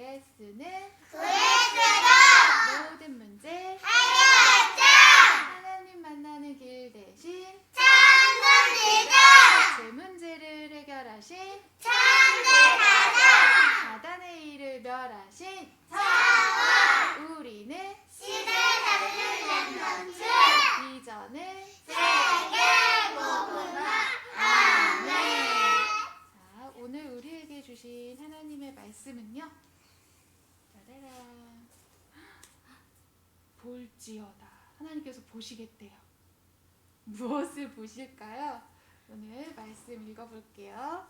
예수는 그리스도 모든 문제 해결자! 하나님 만나는 길 대신 천국이다 제 문제를 해결하신 천국가자 사단의 일을 멸하신 사원! 우리는 시대 세계 아멘! 자, 오늘 우리에게 주신 하나님의 말씀은요. 볼지어다. 하나님께서 보시겠대요. 무엇을 보실까요? 오늘 말씀 읽어볼게요.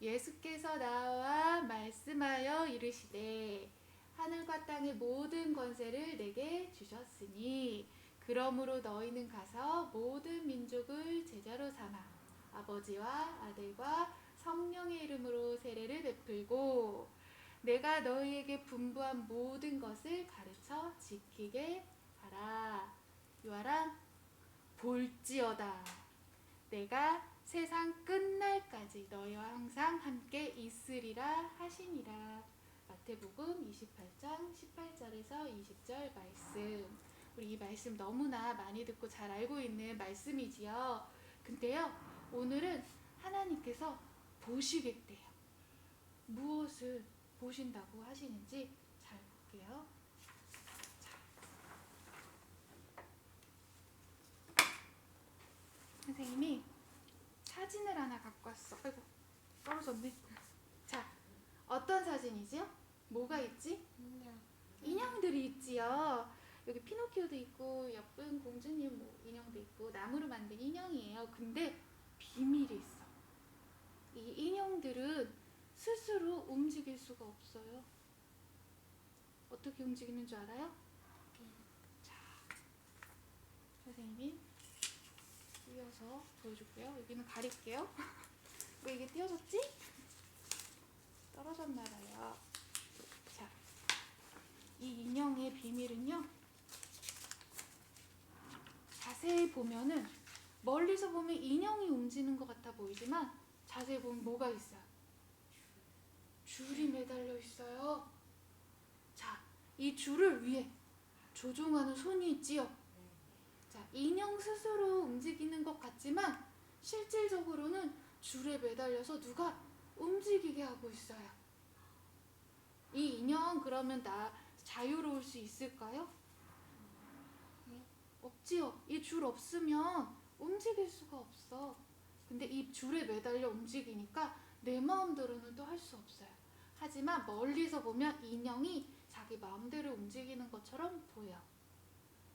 예수께서 나와 말씀하여 이르시되 하늘과 땅의 모든 권세를 내게 주셨으니 그러므로 너희는 가서 모든 민족을 제자로 삼아 아버지와 아들과 성령의 이름으로 세례를 베풀고 내가 너희에게 분부한 모든 것을 가르쳐 지키게 하라. 요하라 볼지어다. 내가 세상 끝날까지 너희와 항상 함께 있으리라 하시니라. 마태복음 28장 18절에서 20절 말씀. 우리 이 말씀 너무나 많이 듣고 잘 알고 있는 말씀이지요. 근데요, 오늘은 하나님께서 보시겠대요. 무엇을 보신다고 하시는지 잘 볼게요. 자. 선생님이 사진을 하나 갖고 왔어. 아이고, 떨어졌네. 자, 어떤 사진이지요? 뭐가 있지? 인형들이 있지요. 여기 피노키오도 있고 예쁜 공주님 뭐 인형도 있고 나무로 만든 인형이에요. 근데 비밀이 있어. 이 인형들은 스스로 움직일 수가 없어요. 어떻게 움직이는 줄 알아요? 자, 선생님이 띄어서 보여줄게요. 여기는 가릴게요. 왜 이게 띄어졌지? 떨어졌나 봐요. 자, 이 인형의 비밀은요. 자세히 보면은 멀리서 보면 인형이 움직이는 것 같아 보이지만 자세히 보면 뭐가 있어요? 줄이 매달려 있어요. 자, 이 줄을 위에 조종하는 손이 있지요. 자, 인형 스스로 움직이는 것 같지만 실질적으로는 줄에 매달려서 누가 움직이게 하고 있어요. 이 인형 그러면 나 자유로울 수 있을까요? 없지요. 이 줄 없으면 움직일 수가 없어. 근데 이 줄에 매달려 움직이니까 내 마음대로는 또 할 수 없어요. 하지만 멀리서 보면 인형이 자기 마음대로 움직이는 것처럼 보여.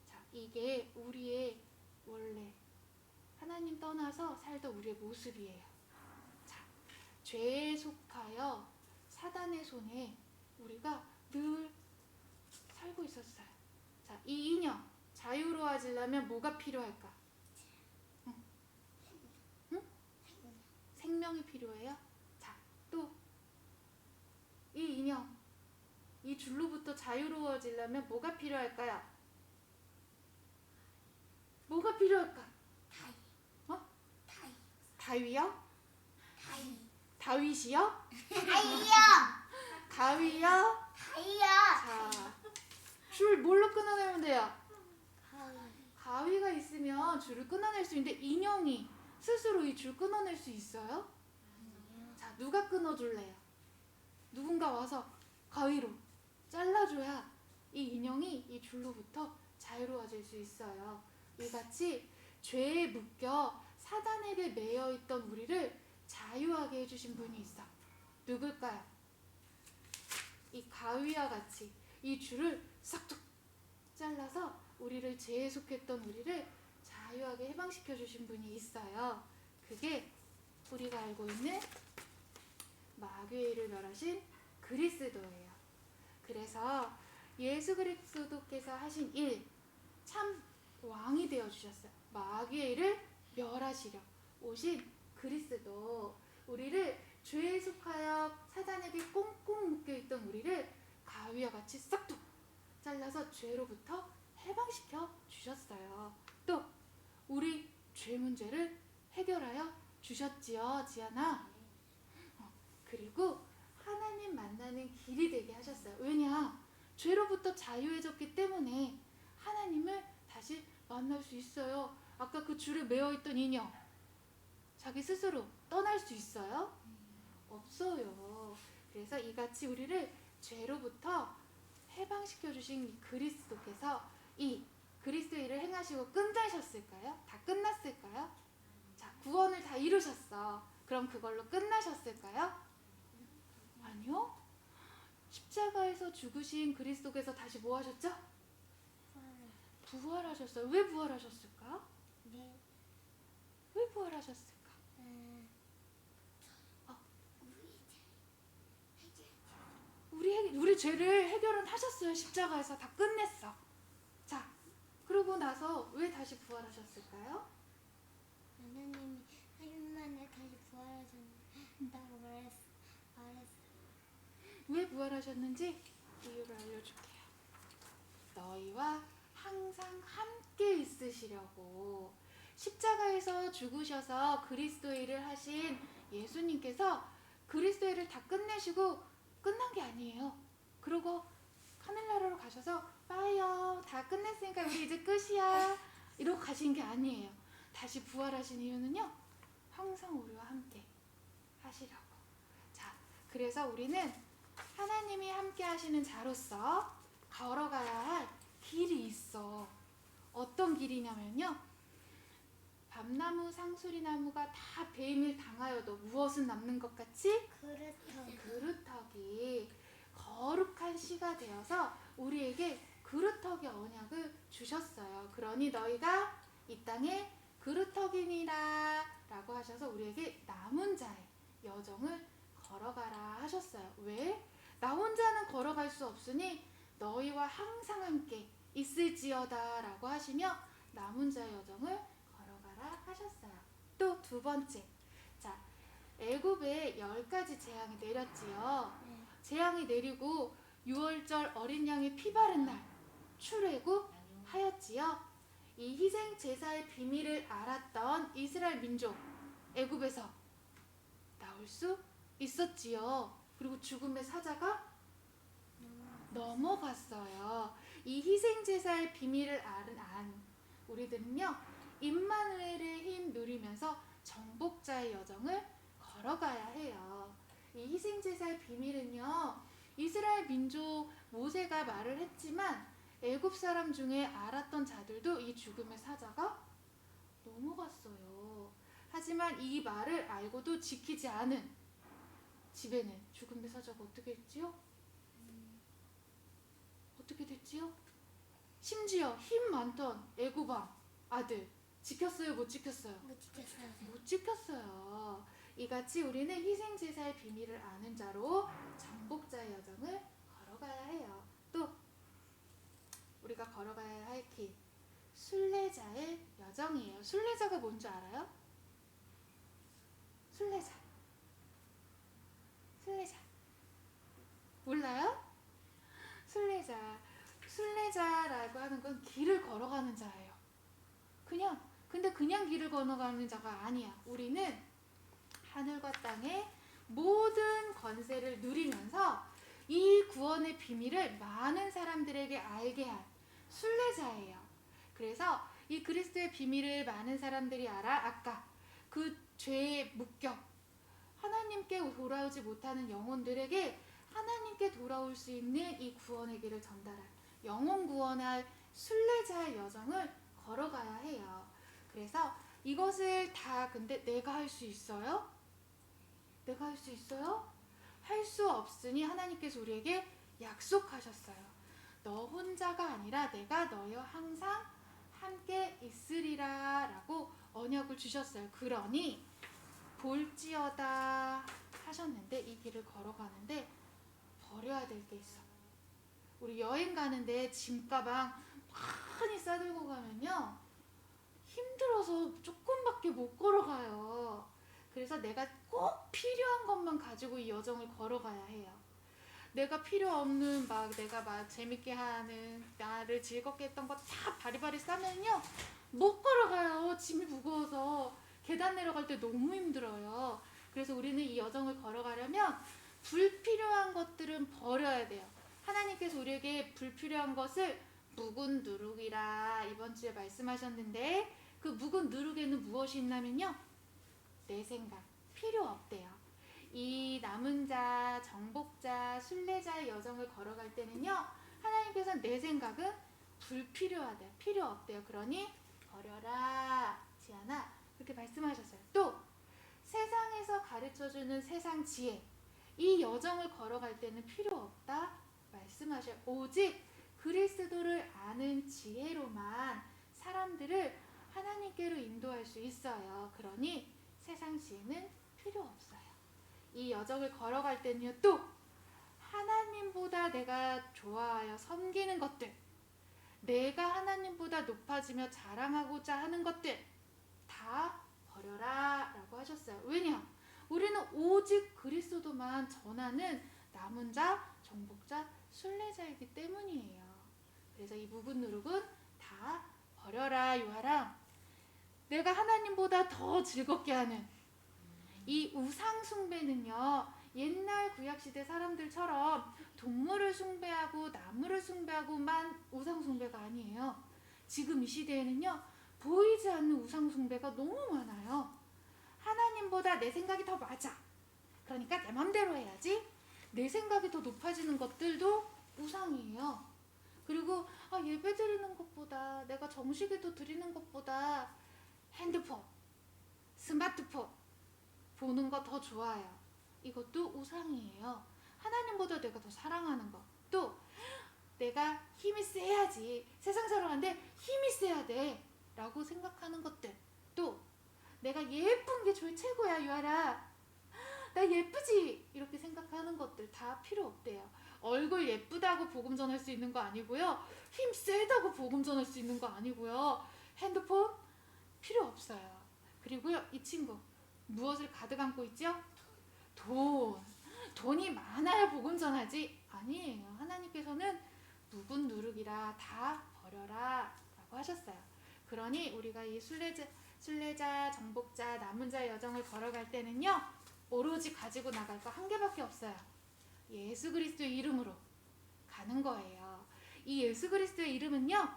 자, 이게 우리의 원래 하나님 떠나서 살던 우리의 모습이에요. 자, 죄에 속하여 사단의 손에 우리가 늘 살고 있었어요. 자, 이 인형 자유로워지려면 뭐가 필요할까? 응? 응? 생명이 필요해요. 이 인형 이 줄로부터 자유로워지려면 뭐가 필요할까요? 뭐가 필요할까? 어? 다위요? 다윗이요? 가위요? 자, 줄 뭘로 끊어내면 돼요? 가위가 있으면 줄을 끊어낼 수 있는데 인형이 스스로 이 줄 끊어낼 수 있어요? 자, 누가 끊어줄래요? 누군가 와서 가위로 잘라줘야 이 인형이 이 줄로부터 자유로워질 수 있어요. 이같이 죄에 묶여 사단에게 매여 있던 우리를 자유하게 해주신 분이 있어. 누굴까요? 이 가위와 같이 이 줄을 싹둑 잘라서 우리를 죄에 속했던 우리를 자유하게 해방시켜 주신 분이 있어요. 그게 우리가 알고 있는 일을 멸하신 그리스도예요. 그래서 예수 그리스도께서 하신 일 참 왕이 되어 주셨어요. 마귀의 일을 멸하시려 오신 그리스도 우리를 죄에 속하여 사단에게 꽁꽁 묶여 있던 우리를 가위와 같이 싹둑 잘라서 죄로부터 해방시켜 주셨어요. 또 우리 죄 문제를 해결하여 주셨지요, 지안아. 어, 그리고 하나님 만나는 길이 되게 하셨어요. 죄로부터 자유해졌기 때문에 하나님을 다시 만날 수 있어요. 아까 그 줄에 매어 있던 인형 자기 스스로 떠날 수 있어요? 없어요. 그래서 이같이 우리를 죄로부터 해방시켜 주신 이 그리스도께서 이 그리스도의 일을 행하시고 끝나셨을까요? 다 끝났을까요? 자, 구원을 다 이루셨어. 그럼 그걸로 끝나셨을까요? 아니요. 십자가에서 죽으신 그리스도께서 다시 뭐 하셨죠? 부활하셨어요. 왜 부활하셨을까? 네. 왜 부활하셨을까? 음. 어. 우리 해- 우리 죄를 해결은 하셨어요. 십자가에서 다 끝냈어. 자, 그러고 나서 왜 다시 부활하셨을까요? 하나님이 3일 만에 다시 부활하셨다고 말했, 말했어요. 왜 부활하셨는지 이유를 알려줄게요. 너희와 항상 함께 있으시려고 십자가에서 죽으셔서 그리스도의 일을 하신 예수님께서 그리스도의 일을 다 끝내시고 끝난 게 아니에요. 그리고 하늘나라로 가셔서 빠이요 다 끝냈으니까 우리 이제 끝이야 이러고 가신 게 아니에요. 다시 부활하신 이유는요 항상 우리와 함께 하시려고. 자 그래서 우리는 하나님이 함께 하시는 자로서 걸어가야 할 길이 있어. 어떤 길이냐면요. 밤나무, 상수리나무가 다 배임을 당하여도 무엇은 남는 것 같이 그렇죠. 그루터기 거룩한 씨가 되어서 우리에게 그루터기 언약을 주셨어요. 그러니 너희가 이 땅에 그루터기니라 라고 하셔서 우리에게 남은 자의 여정을 걸어가라 하셨어요. 왜? 나 혼자는 걸어갈 수 없으니 너희와 항상 함께 있을지어다 라고 하시며 남은 자의 여정을 걸어가라 하셨어요. 또 두 번째. 자, 애굽에 열 가지 재앙이 내렸지요. 네. 재앙이 내리고 6월절 어린 양의 피 바른 날 출애굽 하였지요. 이 희생 제사의 비밀을 알았던 이스라엘 민족 애굽에서 나올 수 있었지요. 그리고 죽음의 사자가 넘어갔어요. 이 희생 제사의 비밀을 아는 안 우리들은요 임마누엘의 힘 누리면서 정복자의 여정을 걸어가야 해요. 이 희생 제사의 비밀은요 이스라엘 민족 모세가 말을 했지만 애굽 사람 중에 알았던 자들도 이 죽음의 사자가 넘어갔어요. 하지만 이 말을 알고도 지키지 않은 집에는 죽음의 사자가 어떻게 했지요? 어떻게 됐지요? 심지어 힘 많던 애굽왕 아들 지켰어요 못 지켰어요? 못 지켰어요. 못 지켰어요. 이같이 우리는 희생 제사의 비밀을 아는 자로 정복자의 여정을 걸어가야 해요. 또 우리가 걸어가야 할 길, 순례자의 여정이에요. 순례자가 뭔지 알아요? 순례자. 순례자. 몰라요? 순례자. 순례자라고 하는 건 길을 걸어가는 자예요. 그냥 근데 그냥 길을 건너가는 자가 아니야. 우리는 하늘과 땅의 모든 권세를 누리면서 이 구원의 비밀을 많은 사람들에게 알게 한 순례자예요. 그래서 이 그리스도의 비밀을 많은 사람들이 알아 아까 그 죄에 묶여 하나님께 돌아오지 못하는 영혼들에게 하나님께 돌아올 수 있는 이 구원의 길을 전달할 영혼 구원할 순례자의 여정을 걸어가야 해요. 그래서 이것을 다 근데 내가 할 수 있어요? 내가 할 수 있어요? 할 수 없으니 하나님께서 우리에게 약속하셨어요. 너 혼자가 아니라 내가 너희와 항상 함께 있으리라 라고 언약을 주셨어요. 그러니 볼지어다 하셨는데 이 길을 걸어가는데 버려야 될 게 있어. 우리 여행 가는데 짐 가방 많이 싸들고 가면요. 힘들어서 조금밖에 못 걸어가요. 그래서 내가 꼭 필요한 것만 가지고 이 여정을 걸어가야 해요. 내가 필요 없는 막 내가 막 재밌게 하는 나를 즐겁게 했던 거 다 바리바리 싸면요 못 걸어가요 짐이 무거워서 계단 내려갈 때 너무 힘들어요 그래서 우리는 이 여정을 걸어가려면 불필요한 것들은 버려야 돼요 하나님께서 우리에게 불필요한 것을 묵은 누룩이라 이번 주에 말씀하셨는데 그 묵은 누룩에는 무엇이 있냐면요. 내 생각 필요 없대요. 이 남은 자, 정복자, 순례자의 여정을 걸어갈 때는요. 하나님께서 내 생각은 불필요하대. 필요 없대요. 그러니 버려라. 지아나 그렇게 말씀하셨어요. 또 세상에서 가르쳐주는 세상 지혜 이 여정을 걸어갈 때는 필요 없다 말씀하셔요. 오직 그리스도를 아는 지혜로만 사람들을 하나님께로 인도할 수 있어요. 그러니 세상 지혜는 필요 없어요. 이 여정을 걸어갈 때는요, 또 하나님보다 내가 좋아하여 섬기는 것들, 내가 하나님보다 높아지며 자랑하고자 하는 것들 다 버려라 라고 하셨어요. 왜냐? 우리는 오직 그리스도만 전하는 남은 자, 정복자, 순례자이기 때문이에요. 그래서 이 묵은 누룩은 다 버려라 요하람. 내가 하나님보다 더 즐겁게 하는 이 우상 숭배는요. 옛날 구약 시대 사람들처럼 동물을 숭배하고 나무를 숭배하고만 우상 숭배가 아니에요. 지금 이 시대에는요. 보이지 않는 우상 숭배가 너무 많아요. 하나님보다 내 생각이 더 맞아. 그러니까 내 맘대로 해야지. 내 생각이 더 높아지는 것들도 우상이에요. 그리고 아, 예배 드리는 것보다 내가 정식에도 드리는 것보다 핸드폰, 스마트폰 보는 거 더 좋아요. 이것도 우상이에요. 하나님보다 내가 더 사랑하는 거. 또 내가 힘이 세야지. 세상 살아가는데 힘이 세야 돼. 라고 생각하는 것들. 또 내가 예쁜 게 제일 최고야, 유아라. 나 예쁘지? 이렇게 생각하는 것들 다 필요 없대요. 얼굴 예쁘다고 복음 전할 수 있는 거 아니고요. 힘 세다고 복음 전할 수 있는 거 아니고요. 핸드폰 필요 없어요. 그리고요, 이 친구 무엇을 가득 안고 있죠? 돈. 돈이 많아야 복음 전하지 아니에요. 하나님께서는 묵은 누룩이라 다 버려라 라고 하셨어요. 그러니 우리가 이 순례자, 순례자, 정복자, 남은 자의 여정을 걸어갈 때는요. 오로지 가지고 나갈 거 한 개밖에 없어요. 예수 그리스도의 이름으로 가는 거예요. 이 예수 그리스도의 이름은요.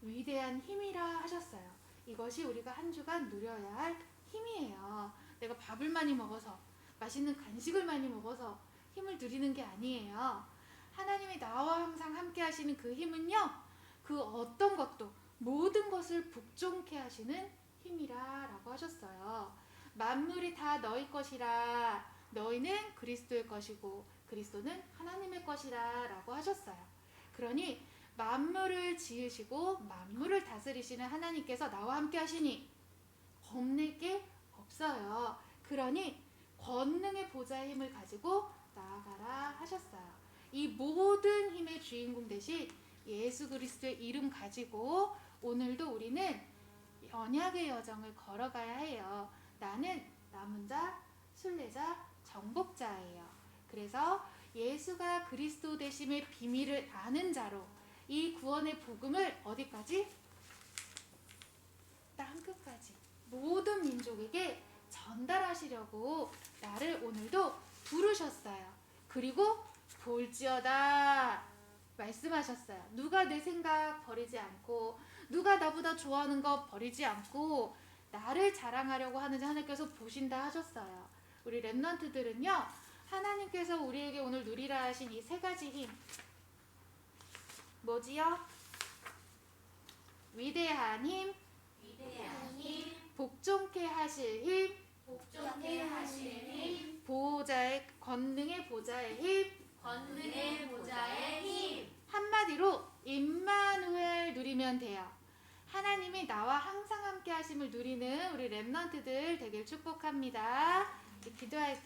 위대한 힘이라 하셨어요. 이것이 우리가 한 주간 누려야 할 힘이에요. 내가 밥을 많이 먹어서 맛있는 간식을 많이 먹어서 힘을 누리는 게 아니에요. 하나님이 나와 항상 함께 하시는 그 힘은요. 그 어떤 것도 모든 것을 복종케 하시는 힘이라 라고 하셨어요. 만물이 다 너희 것이라 너희는 그리스도의 것이고 그리스도는 하나님의 것이라 라고 하셨어요. 그러니 만물을 지으시고 만물을 다스리시는 하나님께서 나와 함께 하시니 겁낼 게 없어요. 그러니 권능의 보좌의 힘을 가지고 나아가라 하셨어요. 이 모든 힘의 주인공 대신 예수 그리스도의 이름 가지고 오늘도 우리는 언약의 여정을 걸어가야 해요. 나는 남은 자, 순례자, 정복자예요. 그래서 예수가 그리스도 되심의 비밀을 아는 자로 이 구원의 복음을 어디까지? 땅 끝까지 모든 민족에게 전달하시려고 나를 오늘도 부르셨어요. 그리고 볼지어다 말씀하셨어요. 누가 내 생각 버리지 않고 누가 나보다 좋아하는 거 버리지 않고 나를 자랑하려고 하는지 하나님께서 보신다 하셨어요. 우리 랩런트들은요. 하나님께서 우리에게 오늘 누리라 하신 이 세 가지 힘 뭐지요? 위대한 힘, 위대한 힘, 복종케 하실 힘, 복종케 하실 힘, 보호자의 권능의 보좌의 힘, 권능의 보좌의 힘. 한마디로 임마누엘 누리면 돼요. 하나님이 나와 항상 함께 하심을 누리는 우리 랩런트들 되길 축복합니다. 기도할게요.